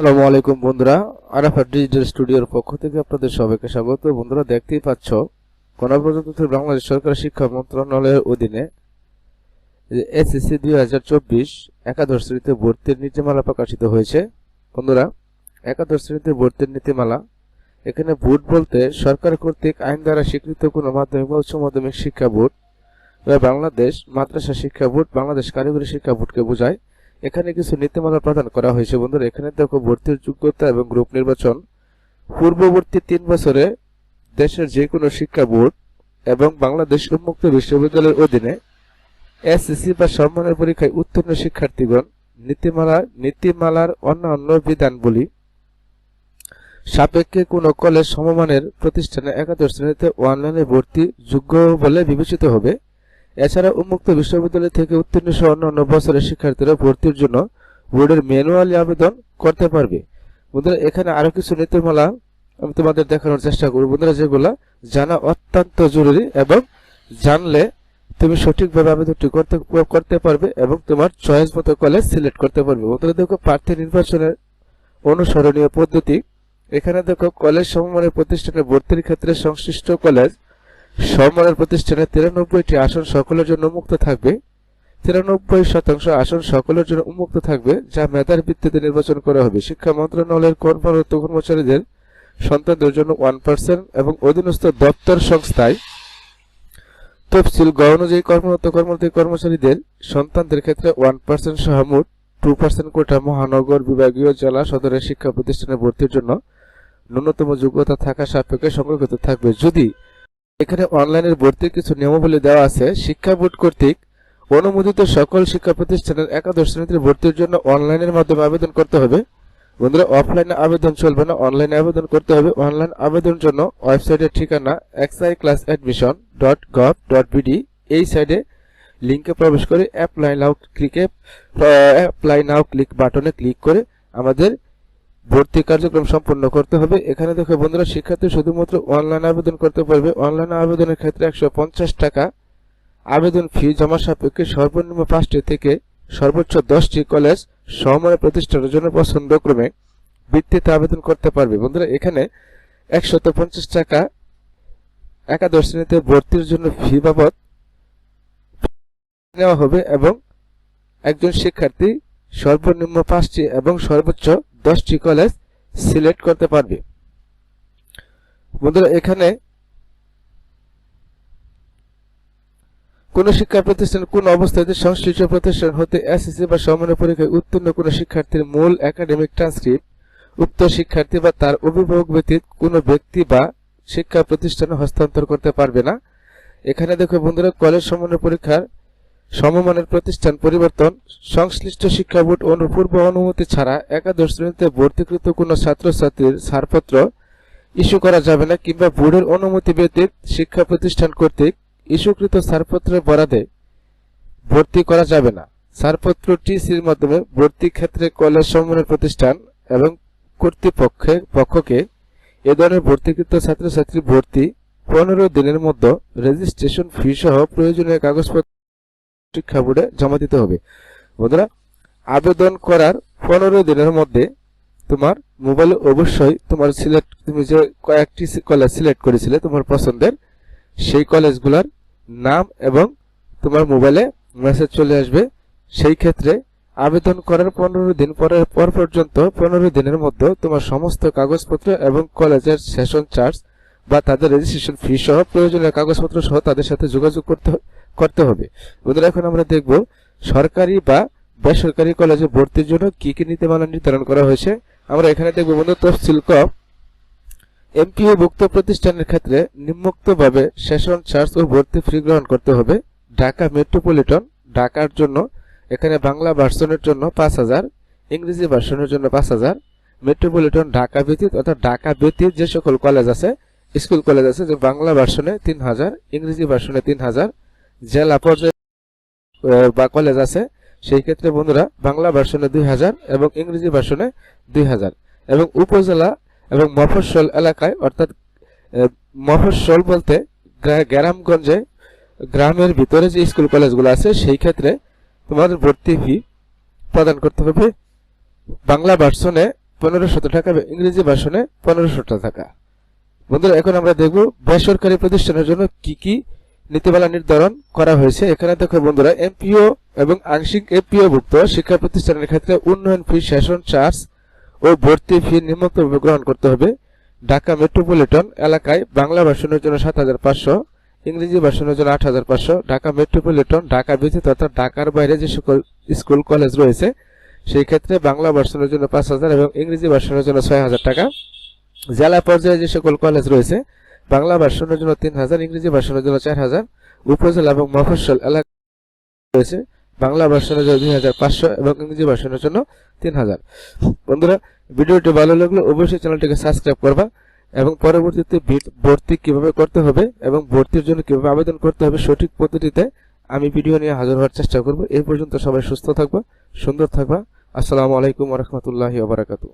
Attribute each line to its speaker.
Speaker 1: আসসালামু আলাইকুম বন্ধুরা, আরাফাত ডিজিটাল স্টুডিওর পক্ষ থেকে আপনাদের সবাইকে স্বাগত। বন্ধুরা, দেখতেই পাচ্ছ গণপ্রজাতন্ত্রী বাংলাদেশ সরকার শিক্ষা মন্ত্রণালয়ের অধীনে এসএসসি দুই হাজার চব্বিশ একাদশ শ্রেণীতে ভর্তির নীতিমালা প্রকাশিত হয়েছে। বন্ধুরা, একাদশ শ্রেণীতে ভর্তির নীতিমালা, এখানে বোর্ড বলতে সরকার কর্তৃক আইন দ্বারা স্বীকৃত কোনো মাধ্যমিক বা উচ্চ মাধ্যমিক শিক্ষা বোর্ড বাংলাদেশ মাদ্রাসা শিক্ষা বোর্ড, বাংলাদেশ কারিগরি শিক্ষা বোর্ডকে বোঝায়। এখানে কিছু নীতিমালা প্রদান করা হয়েছে বন্ধুরা। এখানে দেখো ভর্তির যোগ্যতা এবং গ্রুপ নির্বাচন। পূর্ববর্তী তিন বছরে দেশের যে কোনো শিক্ষা বোর্ড এবং বাংলাদেশ উন্মুক্ত বিশ্ববিদ্যালয়ের অধীনে এসএসসি বা সম্মানের পরীক্ষায় উত্তীর্ণ শিক্ষার্থীগণ নীতিমালা, নীতিমালার অন্যান্য বিধানবলী সাপেক্ষে কোন কলেজ সমমানের প্রতিষ্ঠানে একাদশ শ্রেণীতে অনলাইনে ভর্তি যোগ্য বলে বিবেচিত হবে। এছাড়া উন্মুক্ত বিশ্ববিদ্যালয় থেকে উত্তীর্ণ সহ অন্যান্য বছরের শিক্ষার্থীরা ভর্তির জন্য বোর্ডের ম্যানুয়ালি আবেদন করতে পারবে। বন্ধুরা, এখানে আরও কিছু নীতিমালা আমি তোমাদের দেখানোর চেষ্টা করব। বন্ধুরা, যেগুলা জানা অত্যন্ত জরুরি এবং জানলে তুমি সঠিকভাবে আবেদনটি করতে করতে পারবে এবং তোমার চয়েস মতো কলেজ সিলেক্ট করতে পারবে। বন্ধুরা, দেখো, প্রার্থী নির্বাচনের অনুসরণীয় পদ্ধতি। এখানে দেখো, কলেজ সমমানের প্রতিষ্ঠানে ভর্তির ক্ষেত্রে সংশ্লিষ্ট কলেজ সমমানের প্রতিষ্ঠানে তিরানব্বইটি আসন সকলের জন্য উন্মুক্ত থাকবে। তিরানব্বই শতাংশ আসন সকলের জন্য উন্মুক্ত থাকবে, যা মেধার ভিত্তিতে নির্বাচন করা হবে। শিক্ষা মন্ত্রণালয়ের কর্মরত কর্মচারীদের সন্তানদের জন্য ওয়ান পার্সেন্ট এবং অধীনস্থ দপ্তর সংস্থায় তফসিল গ অনুযায়ী কর্মরত কর্মরত কর্মচারীদের সন্তানদের ক্ষেত্রে ওয়ান পার্সেন্ট সহ মোট টু পার্সেন্ট কোটা মহানগর বিভাগীয় জেলা সদরের শিক্ষা প্রতিষ্ঠানে ভর্তির জন্য ন্যূনতম যোগ্যতা থাকা সাপেক্ষে সংরক্ষিত থাকবে। যদি এখানে অনলাইনের ভর্তির কিছু নিয়মাবলী দেওয়া আছে। শিক্ষা বোর্ড কর্তৃক অনুমোদিত সকল শিক্ষা প্রতিষ্ঠানের একাদশ শ্রেণীতে ভর্তির জন্য অনলাইনের মাধ্যমে আবেদন করতে হবে। বন্ধুরা অফলাইনে আবেদন চলবে না অনলাইনে আবেদন করতে হবে। অনলাইন আবেদনের জন্য ওয়েবসাইটের ঠিকানা XI class admission dot gov dot BD এই সাইডে লিঙ্কে প্রবেশ করে অ্যাপ্লাই নাও ক্লিকে অ্যাপ্লাই নাও ক্লিক বাটনে ক্লিক করে আমাদের ভর্তি কার্যক্রম সম্পন্ন করতে হবে। এখানে দেখো বন্ধুরা, শিক্ষার্থী শুধুমাত্র অনলাইন আবেদন করতে পারবে। অনলাইন আবেদনের ক্ষেত্রে একশো পঞ্চাশ টাকা আবেদন ফি জমা সাপেক্ষে সর্বনিম্ন পাঁচটি থেকে সর্বোচ্চ দশটি কলেজ সময় প্রতিষ্ঠানের জন্য পছন্দক্রমে বৃত্তিতে আবেদন করতে পারবে। বন্ধুরা, এখানে একশত পঞ্চাশ টাকা একাদশ শ্রেণীতে ভর্তির জন্য ফি বাবদ নেওয়া হবে এবং একজন শিক্ষার্থী সর্বনিম্ন পাঁচটি এবং সর্বোচ্চ দশটি কলেজ সিলেক্ট করতে পারবে। বন্ধুরা কোন শিক্ষা প্রতিষ্ঠান, কোন অবস্থাতে সংশ্লিষ্ট প্রতিষ্ঠান হতে এসএসসি বা সমানের পরীক্ষায় উত্তীর্ণ কোন শিক্ষার্থীর মূল একাডেমিক ট্রান্সক্রিপ্ট উক্ত শিক্ষার্থী বা তার অভিভাবক ব্যতীত কোনো ব্যক্তি বা শিক্ষা প্রতিষ্ঠানে হস্তান্তর করতে পারবে না। এখানে দেখো বন্ধুরা কলেজ সমন্বয় পরীক্ষার সমমানের প্রতিষ্ঠান পরিবর্তন, সংশ্লিষ্ট শিক্ষা বোর্ড অনুপূর্ব অনুমতি ছাড়া একাদশ শ্রেণীতে ভর্তিকৃত কোনো ছাত্রছাত্রীর ছাড়পত্র ইস্যু করা যাবে না কিংবা বোর্ডের অনুমতি ব্যতীত শিক্ষা প্রতিষ্ঠান কর্তৃক ইস্যুকৃত ছাড়পত্রের বরাদে ভর্তি করা যাবে না। ছাড়পত্র টিসির মাধ্যমে ভর্তি ক্ষেত্রে কলেজ সমন্বয় প্রতিষ্ঠান এবং কর্তৃপক্ষের পক্ষকে এ ধরনের ভর্তিকৃত ছাত্রছাত্রী ভর্তি পনেরো দিনের মধ্যে রেজিস্ট্রেশন ফি সহ প্রয়োজনীয় কাগজপত্র শিক্ষা বোর্ডে জমা দিতে হবে। বন্ধুরা, আবেদন করার পনেরো দিনের মধ্যে তোমার মোবাইলে অবশ্যই তোমার সিলেক্ট, তুমি যে কয়েকটি কলেজ সিলেক্ট করেছিলে তোমার পছন্দের, সেই কলেজগুলোর নাম এবং তোমার মোবাইলে মেসেজ চলে আসবে। সেই ক্ষেত্রে আবেদন করার পনেরো দিন পরের পর পর্যন্ত পনেরো দিনের মধ্যে তোমার সমস্ত কাগজপত্র এবং কলেজের সেশন চার্জ বা তাদের রেজিস্ট্রেশন ফি সহ প্রয়োজনীয় কাগজপত্র সহ তাদের সাথে যোগাযোগ করতে করতে হবে। বন্ধুরা, এখন আমরা দেখব সরকারি বা বেসরকারি কলেজে ভর্তির জন্য কি কি নীতিমালা নির্ধারণ করা হয়েছে। আমরা এখানে দেখব বন্ধু, তফসিল ক। এমপিও ভুক্ত প্রতিষ্ঠানের ক্ষেত্রে নিম্নোক্তভাবে সেশন, চার্জ ও ভর্তি ফি গ্রহণ করতে হবে। ঢাকা মেট্রোপলিটন, ঢাকার জন্য এখানে বাংলা ভার্সনের জন্য পাঁচ হাজার, ইংরেজি ভার্সনের জন্য পাঁচ হাজার, মেট্রোপলিটন ঢাকা ব্যতীত অর্থাৎ ঢাকা ব্যতীত যে সকল কলেজ আছে, স্কুল কলেজ আছে, যে বাংলা ভার্সনে তিন হাজার, ইংরেজি ভার্সনে তিন হাজার জেলা পর্যায়ে বা কলেজ আছে, সেই ক্ষেত্রে বন্ধুরা বাংলা ভার্সনে দুই হাজার এবং ইংরেজি ভার্সনে দুই হাজার এবং উপজেলা এবং মফস্বল এলাকায়, অর্থাৎ মফস্বল বলতে গ্রামগঞ্জে, গ্রামের ভিতরে যে স্কুল কলেজগুলো আছে, সেই ক্ষেত্রে তোমাদের ভর্তি ফি প্রদান করতে হবে বাংলা ভার্সনে পনেরোশত টাকা এবং ইংরেজি ভাষণে পনেরোশো টাকা। বন্ধুরা, এখন আমরা দেখব বেসরকারি প্রতিষ্ঠানের জন্য কি কি নীতিমালা নির্ধারণ করা হয়েছে। এখানে দেখো বন্ধুরা, এমপিও এবং আংশিক এমপিও ভুক্ত শিক্ষা প্রতিষ্ঠানের ক্ষেত্রে উন্নয়ন ফি, সেশন, চার্জ ও ভর্তি ফি নিম্নতভাবে গ্রহণ করতে হবে। ঢাকা মেট্রোপলিটন এলাকায় বাংলা ভাষণের জন্য সাত হাজার পাঁচশো, ইংরেজি ভাষণের জন্য আট হাজার পাঁচশো, ঢাকা মেট্রোপলিটন, ঢাকা ব্যতীত অর্থাৎ ঢাকার বাইরে যে সকল স্কুল, কলেজ রয়েছে, সেই ক্ষেত্রে বাংলা ভাষণের জন্য পাঁচ হাজার এবং ইংরেজি ভাষণের জন্য ছয় হাজার টাকা। জেলা পর্যায়ে যে সকল কলেজ রয়েছে বাংলা ভাষণের জন্য তিন হাজার ইংরেজি ভাষণের জন্য চার হাজার উপজেলা এবং মফস্বল এলাকা রয়েছে। বাংলা ভাষণের জন্য দুই হাজার পাঁচশো এবং ইংরেজি ভাষণের জন্য তিন হাজার বন্ধুরা, ভিডিওটি ভালো লাগলে অবশ্যই চ্যানেলটিকে সাবস্ক্রাইব করবা এবং পরবর্তীতে ভর্তি কীভাবে করতে হবে এবং ভর্তির জন্য কীভাবে আবেদন করতে হবে সঠিক পদ্ধতিতে আমি ভিডিও নিয়ে হাজির হওয়ার চেষ্টা করব। এই পর্যন্ত সবাই সুস্থ থাকবা, সুন্দর থাকবা। আসসালামু আলাইকুম রহমতুল্লাহি ওবরাকাতু